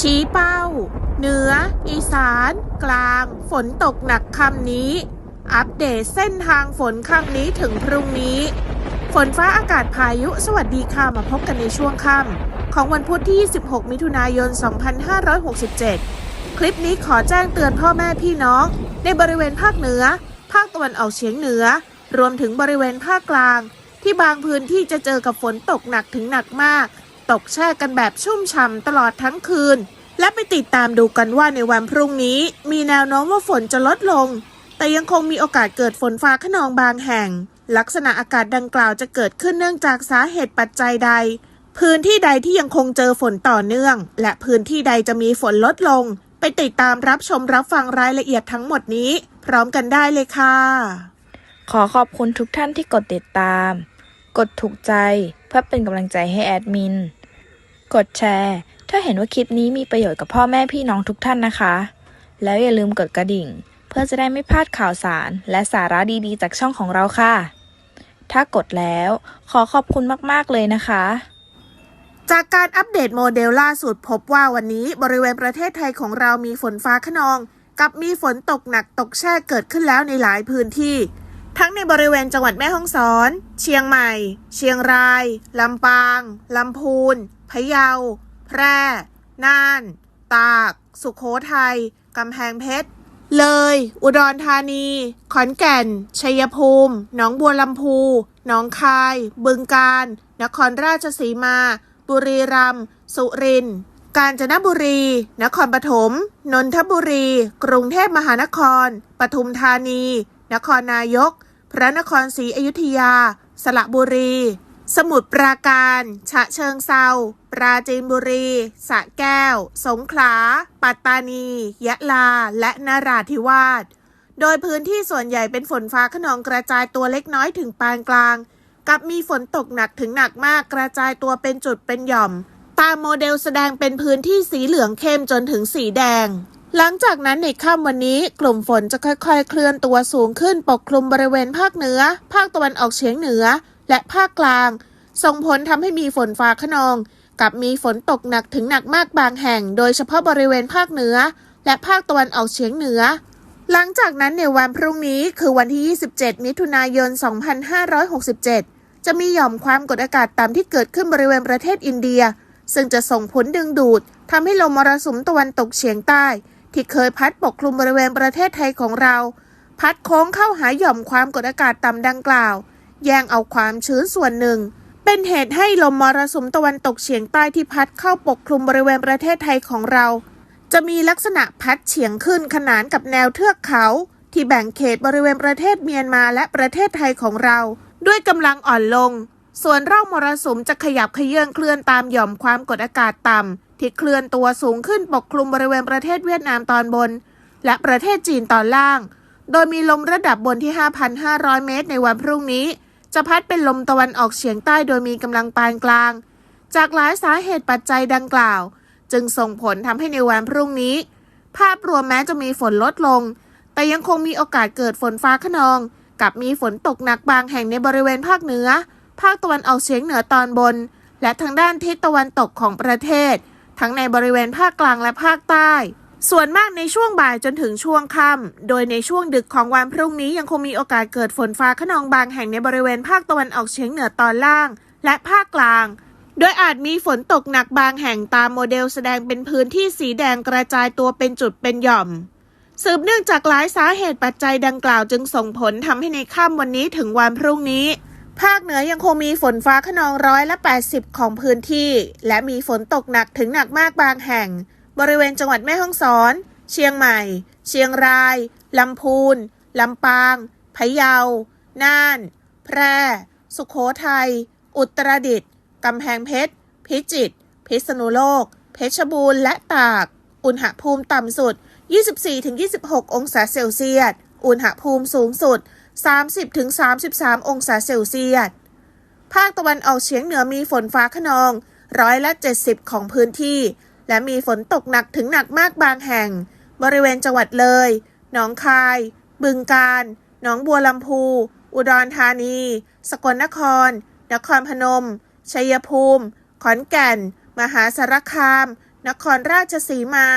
ชี้เป้า เหนือ อีสาน กลาง ฝนตกหนักคำนี้ อัปเดตเส้นทางฝนคำนี้ถึงพรุ่งนี้ ฝนฟ้าอากาศพายุสวัสดีค่ะมาพบกันในช่วงค่ำของวันพุธที่26มิถุนายน 2567 คลิปนี้ขอแจ้งเตือนพ่อแม่พี่น้อง ในบริเวณภาคเหนือ ภาคตะวันออกเฉียงเหนือ รวมถึงบริเวณภาคกลาง ที่บางพื้นที่จะเจอกับฝนตกหนักถึงหนักมาก ตกแช่กันแบบชุ่มฉ่ำตลอดทั้งคืน และไปติดตามดูกันว่าในวันพรุ่งนี้ มีแนวโน้มว่าฝนจะลดลง แต่ยังคงมีโอกาสเกิดฝนฟ้าขนองบางแห่ง ลักษณะอากาศดังกล่าวจะเกิดขึ้นเนื่องจากสาเหตุปัจจัยใด พื้นที่ใดที่ยังคงเจอฝนต่อเนื่อง และพื้นที่ใดจะมีฝนลดลง ไปติดตามรับชมรับฟังรายละเอียดทั้งหมดนี้ พร้อมกันได้เลยค่ะ ขอขอบคุณทุกท่านที่กดติดตาม กดถูกใจเพื่อเป็นกำลังใจให้แอดมิน กดแชร์ ถ้าเห็นว่าคลิปนี้มีประโยชน์กับพ่อแม่พี่น้องทุกท่านนะคะ แล้วอย่าลืมกดกระดิ่ง เพื่อจะได้ไม่พลาดข่าวสาร และสาระดีๆ จากช่องของเราค่ะ ถ้ากดแล้วขอขอบคุณมากๆเลยนะคะ จากการอัปเดตโมเดลล่าสุดพบว่าวันนี้บริเวณประเทศไทยของเรามีฝนฟ้าขนอง กับมีฝนตกหนักตกแช่เกิดขึ้นแล้วในหลายพื้นที่ ทั้งในบริเวณจังหวัดแม่ฮ่องสอน เชียงใหม่ เชียงรายลำปางลำพูน พะเยา แพร่ น่าน ตาก สุขโขทัย กำแพงเพชร เลย อุดรธานี ขอนแก่น ชัยภูมิ หนองบัวลำพู หนองคาย บึงกาฬ นครราชสีมา บุรีรัมย์ สุรินทร์ กาญจนบุรี นครปฐม นนทบุรี กรุงเทพมหานคร ปทุมธานี นครนายก พระนครศรีอยุธยา สระบุรี สมุทรปราการ ฉะเชิงเซา ปราจีนบุรี สระแก้ว สงขลา ปัตตานี ยะลา และนราธิวาส โดยพื้นที่ส่วนใหญ่เป็นฝนฟ้าขนองกระจายตัวเล็กน้อยถึงปานกลาง กับมีฝนตกหนักถึงหนักมากกระจายตัวเป็นจุดเป็นหย่อม ตามโมเดลแสดงเป็นพื้นที่สีเหลืองเข้มจนถึงสีแดง หลังจากนั้นในค่ำวันนี้ กลุ่มฝนจะค่อยๆ เคลื่อนตัวสูงขึ้นปกคลุมบริเวณภาคเหนือ ภาคตะวันออกเฉียงเหนือ และภาคกลาง ส่งผลทำให้มีฝนฟ้าขนอง กับมีฝนตกหนักถึงหนักมากบางแห่ง โดยเฉพาะบริเวณภาคเหนือ และภาคตะวันออกเฉียงเหนือ หลังจากนั้นในวันพรุ่งนี้คือวันที่ 27 มิถุนายน 2567 จะมีหย่อมความกดอากาศต่ำที่เกิดขึ้นบริเวณประเทศอินเดีย ซึ่งจะส่งผลดึงดูดทำให้ลมมรสุมตะวันตกเฉียงใต้ ที่เคยพัดปกคลุมบริเวณประเทศไทยของเรา พัดโค้งเข้าหาหย่อมความกดอากาศต่ำดังกล่าว แย่งเอาความชื้นส่วนหนึ่ง เป็นเหตุให้ลมมรสุมตะวันตกเฉียงใต้ที่พัดเข้าปกคลุมบริเวณประเทศไทยของเรา จะมีลักษณะพัดเฉียงขึ้นขนานกับแนวเทือกเขา ที่แบ่งเขตบริเวณประเทศเมียนมาและประเทศไทยของเรา ด้วยกำลังอ่อนลง ส่วนร่องมรสุมจะขยับเขยื่อนเคลื่อนตามหย่อมความกดอากาศต่ำที่เคลื่อนตัวสูงขึ้นปกคลุมบริเวณประเทศเวียดนามตอนบน และประเทศจีนตอนล่าง โดยมีลมระดับบนที่ 5,500 เมตร ในวันพรุ่งนี้ จะพัดเป็นลมตะวันออกเฉียงใต้โดยมีกำลังปานกลาง จากหลายสาเหตุปัจจัยดังกล่าว จึงส่งผลทำให้ในวันพรุ่งนี้ ภาพรวมแม้จะมีฝนลดลง แต่ยังคงมีโอกาสเกิดฝนฟ้าขนอง กับมีฝนตกหนักบางแห่งในบริเวณภาคเหนือ ภาคตะวันออกเฉียงเหนือตอนบน และทางด้านทิศตะวันตกของประเทศ ทั้งในบริเวณภาคกลางและภาคใต้ ส่วนมากในช่วงบ่ายจนถึงช่วงค่ำ โดยในช่วงดึกของวันพรุ่งนี้ยังคงมีโอกาสเกิดฝนฟ้าขนองบางแห่งในบริเวณภาคตะวันออกเฉียงเหนือตอนล่าง และภาคกลาง โดยอาจมีฝนตกหนักบางแห่งตามโมเดลแสดงเป็นพื้นที่สีแดงกระจายตัวเป็นจุดเป็นหย่อม สืบเนื่องจากหลายสาเหตุปัจจัยดังกล่าวจึงส่งผลทำให้ในค่ำวันนี้ถึงวันพรุ่งนี้ภาคเหนือยังคงมีฝนฟ้าขนองร้อยละ 80 ของพื้นที่ และมีฝนตกหนักถึงหนักมากบางแห่ง บริเวณจังหวัดแม่ฮ่องสอน เชียงใหม่ เชียงราย ลำพูน ลำปาง พะเยา น่าน แพร่ สุขโขทัย อุตรดิตถ์ กำแพงเพชร พิจิตร พิษณุโลก เพชรบูรณ์ และตาก อุณหภูมิต่ำสุด 24-26 องศาเซลเซียส อุณหภูมิสูงสุด 30-33 องศาเซลเซียส ภาคตะวันออกเฉียงเหนือมีฝนฟ้าขนองร้อยละ 70 ของพื้นที่ และมีฝนตกหนักถึงหนักมากบางแห่ง บริเวณจังหวัดเลย หนองคาย บึงกาฬ หนองบัวลำพู อุดรธานี สกลนคร นครพนม ชัยภูมิ ขอนแก่น มหาสารคาม นครราชสีมา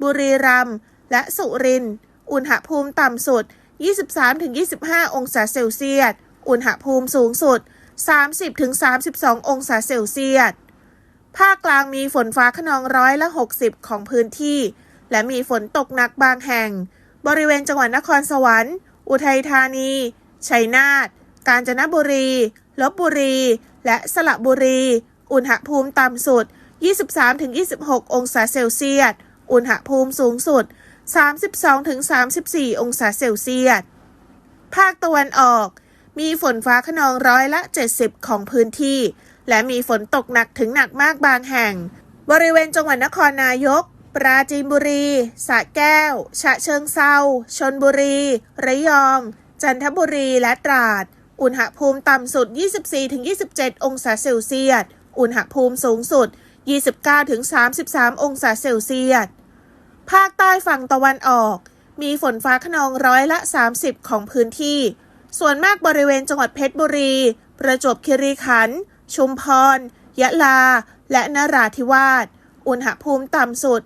บุรีรัมย์ และสุรินทร์ อุณหภูมิต่ำสุด 23-25 องศาเซลเซียส อุณหภูมิสูงสุด 30-32 องศาเซลเซียส ภาคกลางมีฝนฟ้าขนองร้อยละ 60 ของพื้นที่ และมีฝนตกหนักบางแห่ง บริเวณจังหวัดนครสวรรค์ อุทัยธานี ชัยนาท กาญจนบุรี ลบบุรี และสระบุรี อุณหภูมิต่ำสุด 23-26 องศาเซลเซียส อุณหภูมิสูงสุด 32-34 องศาเซลเซียส ภาคตะวันออก มีฝนฟ้าขนองร้อยละ 70 ของพื้นที่ และมีฝนตกหนักถึงหนักมากบางแห่ง บริเวณจังหวัดนครนายก ปราจีนบุรี สระแก้ว ฉะเชิงเซาชนบุรี ระยอง จันทบุรี และตราด อุณหภูมิต่ำสุด 24-27 องศาเซลเซียส อุณหภูมิสูงสุด 29-33 องศาเซลเซียส ภาคใต้ฝั่งตะวันออก มีฝนฟ้าขนองร้อยละ 30 ของพื้นที่ ส่วนมากบริเวณจังหวัดเพชรบุรี ประจวบคีรีขันธ์ ชุมพร ยะลา และนราธิวาส อุณหภูมิต่ำสุด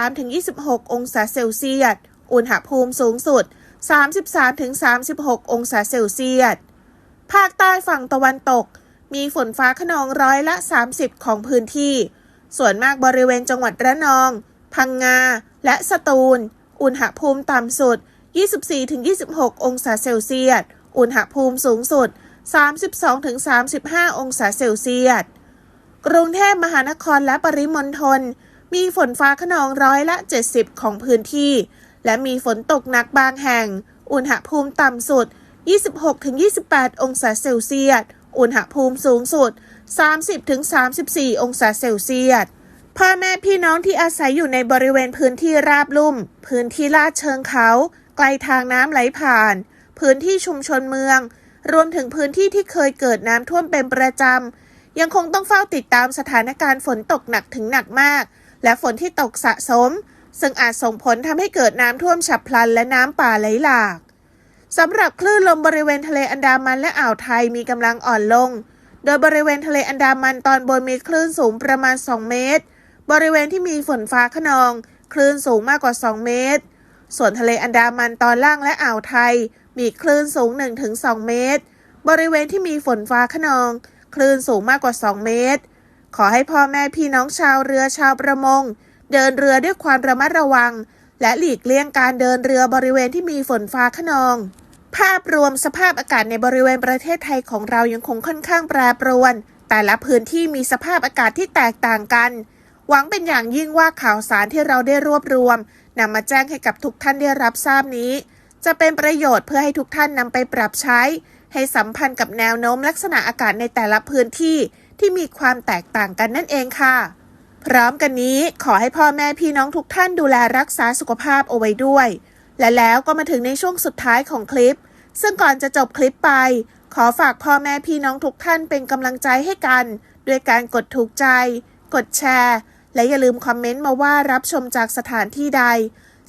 23-26 องศาเซลเซียส อุณหภูมิสูงสุด 33-36 องศาเซลเซียส ภาคใต้ฝั่งตะวันตก มีฝนฟ้าขนองร้อยละ 30 ของพื้นที่ ส่วนมากบริเวณจังหวัดระนอง พังงา และสตูล อุณหภูมิต่ำสุด 24-26 องศาเซลเซียส อุณหภูมิสูงสุด 32-35 องศาเซลเซียส กรุงเทพมหานครและปริมณฑลมีฝนฟ้าขนองร้อยละ 70 ของพื้นที่ และมีฝนตกหนักบางแห่ง อุณหภูมิต่ำสุด 26-28 องศาเซลเซียส อุณหภูมิสูงสุด 30-34 องศาเซลเซียสพ่อแม่พี่น้องที่อาศัยอยู่ในบริเวณพื้นที่ราบลุ่ม พื้นที่ลาดเชิงเขา ไกลทางน้ำไหลผ่าน พื้นที่ชุมชนเมือง รวมถึงพื้นที่ที่เคยเกิดน้ำท่วมเป็นประจำ ยังคงต้องเฝ้าติดตามสถานการณ์ฝนตกหนักถึงหนักมาก และฝนที่ตกสะสม ซึ่งอาจส่งผลทำให้เกิดน้ำท่วมฉับพลันและน้ำป่าไหลหลากสำหรับคลื่นลมบริเวณทะเลอันดามันและอ่าวไทยมีกำลังอ่อนลง โดยบริเวณทะเลอันดามันตอนบนมีคลื่นสูงประมาณ 2 เมตร บริเวณที่มีฝนฟ้าขนอง คลื่นสูงมากกว่า 2 เมตร ส่วนทะเลอันดามันตอนล่างและอ่าวไทย มีคลื่นสูง 1-2 เมตร บริเวณที่มีฝนฟ้าขนอง คลื่นสูงมากกว่า 2 เมตร ขอให้พ่อแม่พี่น้องชาวเรือชาวประมง เดินเรือด้วยความระมัดระวัง และหลีกเลี่ยงการเดินเรือบริเวณที่มีฝนฟ้าขนอง ภาพรวมสภาพอากาศในบริเวณประเทศไทยของเรายังคงค่อนข้างแปรปรวน แต่ละพื้นที่มีสภาพอากาศที่แตกต่างกัน หวังเป็นอย่างยิ่งว่าข่าวสารที่เราได้รวบรวมนำมาแจ้งให้กับทุกท่านได้รับทราบนี้ จะเป็นประโยชน์เพื่อให้ทุกท่านนำไปปรับใช้ ให้สัมพันธ์กับแนวโน้มลักษณะอากาศในแต่ละพื้นที่ที่มีความแตกต่างกันนั่นเองค่ะ พร้อมกันนี้ขอให้พ่อแม่พี่น้องทุกท่านดูแลรักษาสุขภาพเอาไว้ด้วย และแล้วก็มาถึงในช่วงสุดท้ายของคลิป ซึ่งก่อนจะจบคลิปไป ขอฝากพ่อแม่พี่น้องทุกท่านเป็นกำลังใจให้กัน ด้วยการกดถูกใจ กดแชร์ และอย่าลืมคอมเมนต์มาว่ารับชมจากสถานที่ใด